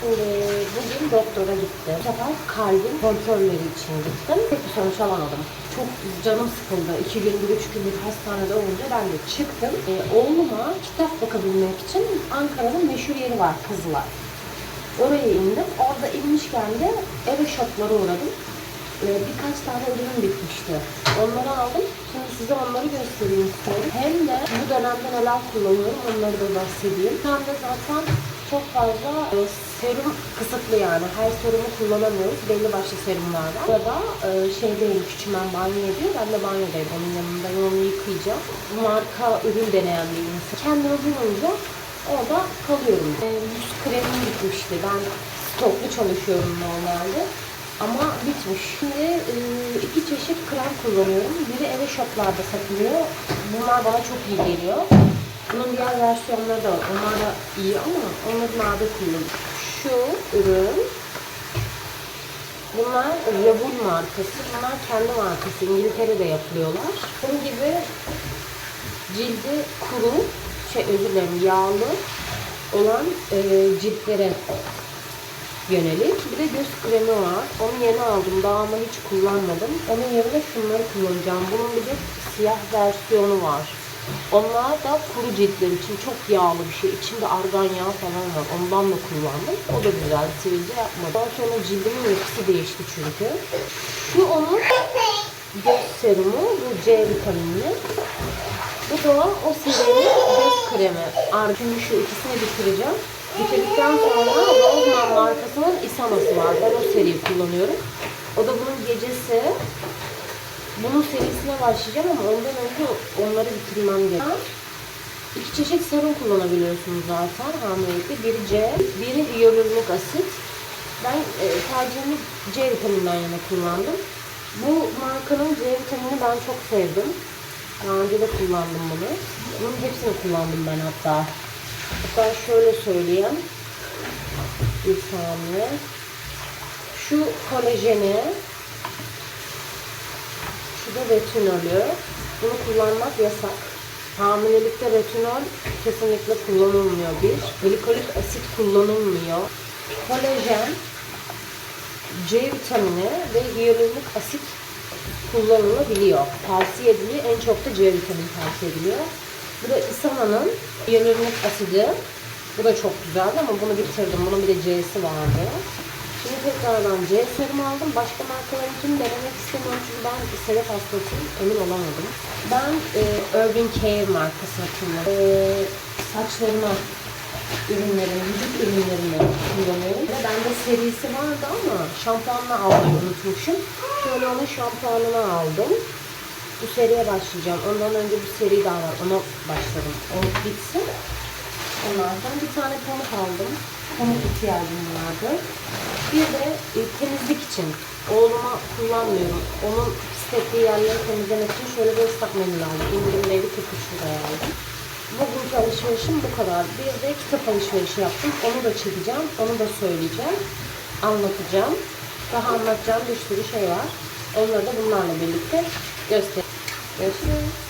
Şimdi bugün doktora gittim. Bu sefer kontrolleri için gittim. Pek bir sonuç alamadım. Çok canım sıkıldı. İki gündür, üç gündür hastanede olunca ben de çıktım. Ee, oğluma kitap bakabilmek için Ankara'nın meşhur yeri var Kızılay. Oraya indim. Orada inmişken de eve shoplara uğradım. Ee, birkaç tane ürün bitmişti. Onları aldım. Şimdi size onları göstereyim istiyorum. Hem de bu dönemde neler kullanıyorum onları da bahsedeyim. Hem de zaten çok fazla e, serum kısıtlı yani. Her serumu kullanamıyoruz. Belli başlı serumlar var. Burada e, şeydeyim, küçümen banyo ediyor. Ben de banyodayım. Onun yanında onu yıkayacağım. Marka ürün deneyen bir insan. Kendimi bulunca orada kalıyorum. E, yüz kremim bitmişti. Ben stoklu çalışıyorum normalde. Ama bitmiş. Şimdi e, iki çeşit krem kullanıyorum. Biri eve shoplarda satılıyor. Bunlar bana çok iyi geliyor. Bunun diğer versiyonları da var. Onlar da iyi ama onları nadir kullanıyorum. Şu ürün Bunlar Revul markası. Bunlar kendi markası. İngiltere'de yapılıyorlar. Bunun gibi cildi kuru, şey özür dilerim yağlı olan e, ciltlere yönelik. Bir de göz kremi var. Onu yeni aldım. Daha ama hiç kullanmadım. Onun yerine şunları kullanacağım. Bunun bir de siyah versiyonu var. Onlar da kuru ciltler için çok yağlı bir şey. İçinde argan yağı falan var. Ondan da kullandım. O da güzel. Sivilce yapmadı. Daha sonra cildimin yapısı değişti çünkü. Şu onun göz serumu. Bu C vitaminli. Bu da o serinin göz kremi. Ar- Şimdi şu ikisini bitireceğim. Bitirdikten sonra Roseman markasının Isana'sı var. Ben o seriyi kullanıyorum. O da bunun gecesi. Bunun serisine başlayacağım ama ondan önce onları bitirmem gerekiyor. İki çeşit serum kullanabiliyorsunuz zaten hamilelikte. Biri C, biri hyaluronik asit. Ben e, tercihimi C vitamininden yana kullandım. Bu markanın C vitamini ben çok sevdim. Daha önce de kullandım bunu. Bunun hepsini kullandım ben hatta. Hatta şöyle söyleyeyim. Bir saniye. Şu kolajeni, da retinolü. Bunu kullanmak yasak. Hamilelikte retinol kesinlikle kullanılmıyor bir. Glikolik asit kullanılmıyor. Kolajen, C vitamini ve hyaluronik asit kullanılabiliyor. Tavsiye ediliyor. En çok da C vitamini tavsiye ediliyor. Bu da Isana'nın hyaluronik asidi. Bu da çok güzeldi ama bunu bitirdim. Bunun bir de C'si vardı. Şimdi tekrardan C serum aldım. Başka markalarınkini denemek istemiyorum çünkü ben sedef hastasıyım. Emin olamadım. Ben e, Urban Care markasını kullanıyorum. E, saçlarıma ürünlerini, vücut ürünlerini kullanıyorum. Ve bende serisi vardı ama şampuanla almayı unutmuşum. Şöyle onun şampuanını aldım. Bu seriye başlayacağım. Ondan önce bir seri daha var. Ona başladım. O bitsin. Sonra bir tane pamuk aldım. Pamuk ihtiyacım vardı. Bir de e, temizlik için. Oğluma kullanmıyorum. Onun pislettiği yerleri temizlemek için şöyle bir ıslak mendil aldım. İndirimdeydi 43 liraya aldım. Bugünkü alışverişim bu kadar. Bir de kitap alışverişi yaptım. Onu da çekeceğim. Onu da söyleyeceğim. Anlatacağım. Daha anlatacağım bir sürü şey var. Onları da bunlarla birlikte göstereceğim. Görüşürüz.